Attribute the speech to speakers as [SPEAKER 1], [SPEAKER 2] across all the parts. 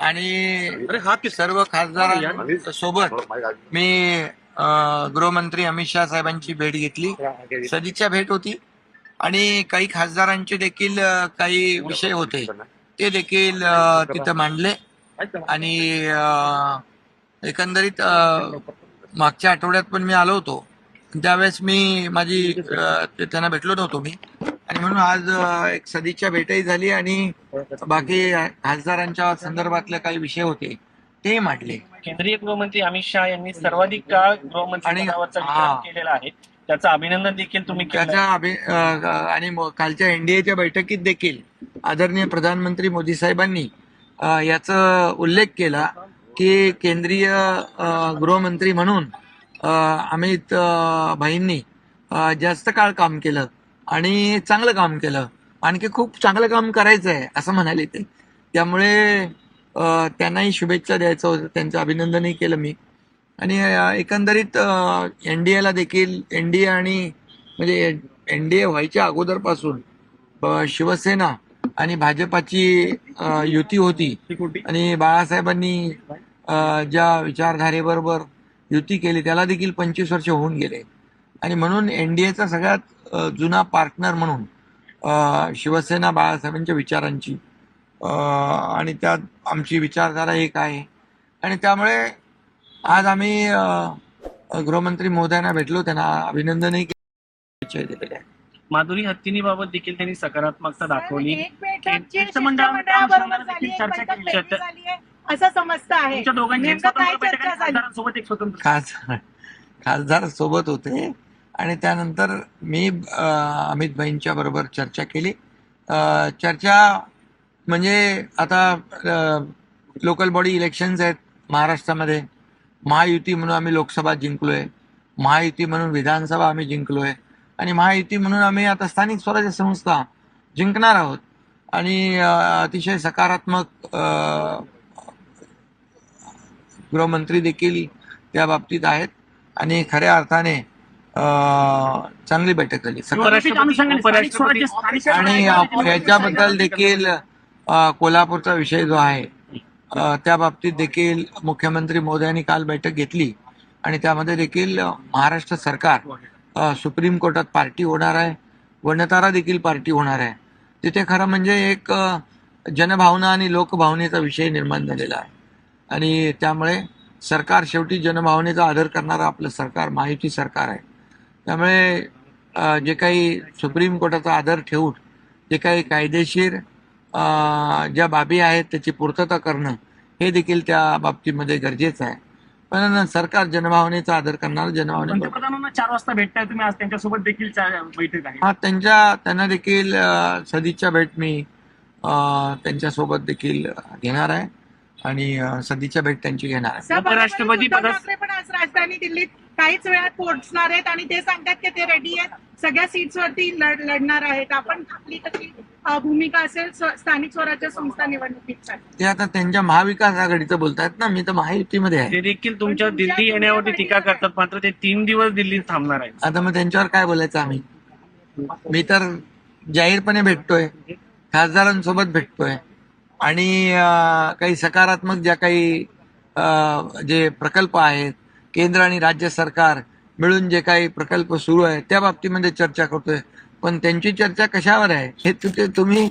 [SPEAKER 1] आणि सर्व खासदार सोबत मी अं, गृहमंत्री अमित शहा साहेबांची भेट घेतली. सदिच्छा भेट होती. आणि काही खासदारांचे देखील काही विषय होते. ते देखील तिथं मांडले. आणि एकंदरीत मागच्या आठवड्यात पण मी आलो होतो. त्यावेळेस मी माझी त्यांना भेटलो नव्हतो मी. आणि म्हणून आज एक सदिच्छा भेटही झाली आणि बाकी खासदारांच्या संदर्भातले काही विषय होते ते मांडले.
[SPEAKER 2] केंद्रीय गृहमंत्री अमित शहा यांनी सर्वाधिक काळ गृहमंत्री केलेला आहे. त्याचं अभिनंदन देखील तुम्ही
[SPEAKER 1] त्याच्या आणि कालच्या एनडीएच्या बैठकीत देखील आदरणीय प्रधानमंत्री मोदी साहेबांनी याचा उल्लेख केला की केंद्रीय गृहमंत्री म्हणून अमित भाईंनी जास्त काळ काम केलं. आणि चांगलं काम केलं. आणखी खूप चांगलं काम करायचं आहे असं म्हणाले ते. त्यामुळे त्यांनाही शुभेच्छा द्यायचं होतं. त्यांचं अभिनंदनही केलं मी. आणि एकंदरीत एन डी एला देखील एनडीए आणि म्हणजे एनडीए व्हायच्या अगोदरपासून शिवसेना आणि भाजपाची युती होती. आणि बाळासाहेबांनी ज्या विचारधारेबरोबर युती केली त्याला देखील पंचवीस वर्ष होऊन गेले. आणि म्हणून एनडीएचा सगळ्यात अं, जुना पार्टनर म्हणून शिवसेना बाळासाहेबांच्या विचारांची आणि त्यात आमची विचारधारा एक आहे. आणि त्यामुळे आज आम्ही गृहमंत्री महोदयांना भेटलो त्यांना अभिनंदनही केले. दिलेले आहे
[SPEAKER 2] माधुरी हत्तीनीबाबत देखील त्यांनी सकारात्मकता दाखवली.
[SPEAKER 3] असं समजतं आहे.
[SPEAKER 1] खासदार सोबत होते. आणि त्यानंतर मी अमित भाईंच्या बरोबर चर्चा केली. चर्चा म्हणजे आता लोकल बॉडी इलेक्शन्स आहेत महाराष्ट्रामध्ये. महायुती म्हणून आम्ही लोकसभा जिंकलो आहे महायुती म्हणून विधानसभा आम्ही जिंकलो आहे आणि महायुती म्हणून आम्ही आता स्थानिक स्वराज्य संस्था जिंकणार आहोत. आणि अतिशय सकारात्मक गृहमंत्री देखील त्या बाबतीत आहेत. आणि खऱ्या अर्थाने चांगली बैठक झाली. आणि याच्याबद्दल देखील कोल्हापूरचा विषय जो आहे त्या बाबतीत देखील मुख्यमंत्री मोदयांनी काल बैठक घेतली. आणि त्यामध्ये देखील महाराष्ट्र सरकार सुप्रीम कोर्टात पार्टी होणार आहे. वनतारा देखील पार्टी होणार आहे. तिथे खरं म्हणजे एक जनभावना आणि लोकभावनेचा विषय निर्माण झालेला आहे. आणि त्यामुळे सरकार शेवटी जनभावनेचा आदर करणारं आपलं सरकार महायुती सरकार आहे. त्यामुळे जे काही सुप्रीम कोर्टाचा आदर ठेवून जे काही कायदेशीर अं, ज्या बाबी आहेत त्याची पूर्तता करणं हे देखील त्या बाबतीमध्ये गरजेचं आहे. पण सरकार जनभावनेचा आदर करणार जनभावने
[SPEAKER 2] पंतप्रधानांना चार वाजता भेटताय तुम्ही आज त्यांच्यासोबत देखील चा- बैठक आहे.
[SPEAKER 1] हा त्यांच्या त्यांना देखील अं, सदिच्छा भेट मी अं, त्यांच्यासोबत देखील घेणार आहे. आणि अं, सदिच्छा भेट त्यांची घेणार आहे.
[SPEAKER 2] उपराष्ट्रपती
[SPEAKER 3] उद्धव
[SPEAKER 2] पदास-
[SPEAKER 3] ठाकरे पण आज राजधानी दिल्लीत काहीच वेळात पोहोचणार आहेत आणि ते सांगतात की ते रेडी आहेत. सगळ्या सीट्स वरती लढ- लढणार आहेत. आपण आपली कशी भूमिका असेल स्थानिक स्वराज्य संस्था निवडणुकीत
[SPEAKER 1] ते आता त्यांच्या महाविकास आघाडीचं बोलतायत ना. मी तर महायुतीमध्ये आहे.
[SPEAKER 2] ते देखील तुमच्या दिल्ली येण्यावरती टीका करतात. मात्र ते तीन दिवस दिल्लीत थांबणार आहेत.
[SPEAKER 1] आता मग त्यांच्यावर काय बोलायचं आम्ही? मी तर जाहीरपणे भेटतोय. खासदारांसोबत भेटतोय. आणि काही सकारात्मक ज्या काही जे प्रकल्प आहेत केंद्र आणि राज्य सरकार मिळून जे काही प्रकल्प सुरू आहेत त्या बाबतीमध्ये चर्चा करतोय. पण त्यांची चर्चा कशावर आहे हे तु- ते तुम्ही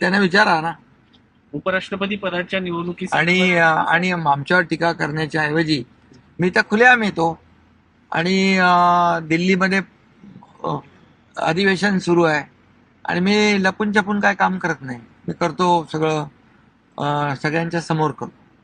[SPEAKER 1] त्यांना विचारा ना.
[SPEAKER 2] उपराष्ट्रपती पदाच्या निवडणुकीत
[SPEAKER 1] आणि आणि आमच्यावर टीका करण्याच्या ऐवजी मी तर खुलेआम येतो आणि दिल्लीमध्ये अधिवेशन सुरू आहे. आणि मी लपून छपून काय काम करत नाही. मी करतो सगळं सगळ्यांच्या समोर करतो.